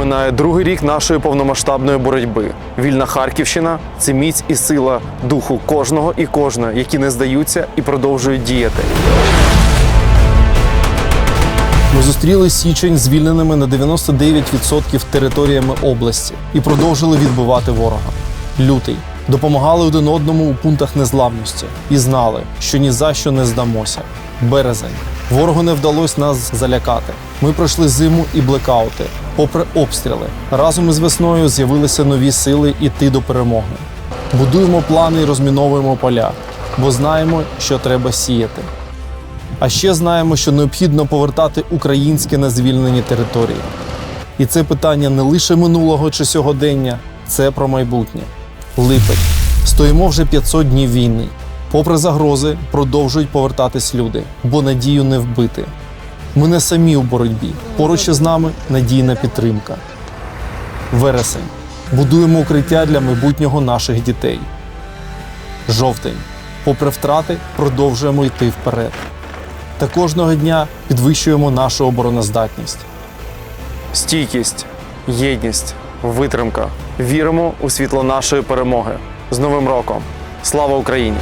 Минає другий рік нашої повномасштабної боротьби. Вільна Харківщина це міць і сила духу кожного і кожної, які не здаються і продовжують діяти. Ми зустріли січень звільненими на 99% територіями області і продовжили відбивати ворога. Лютий допомагали один одному у пунктах незламності і знали, що ні за що не здамося. Березень ворогу не вдалося нас залякати. Ми пройшли зиму і блекаути. Попри обстріли, разом із весною з'явилися нові сили іти до перемоги. Будуємо плани і розміновуємо поля, бо знаємо, що треба сіяти. А ще знаємо, що необхідно повертати українське на звільнені території. І це питання не лише минулого чи сьогодення, це про майбутнє. Липень. Стоїмо вже 500 днів війни. Попри загрози, продовжують повертатись люди, бо надію не вбити. Ми не самі у боротьбі. Поруч із нами надійна підтримка. Вересень. Будуємо укриття для майбутнього наших дітей. Жовтень. Попри втрати, продовжуємо йти вперед. Та кожного дня підвищуємо нашу обороноздатність. Стійкість, єдність, витримка. Віримо у світло нашої перемоги. З Новим роком! Слава Україні!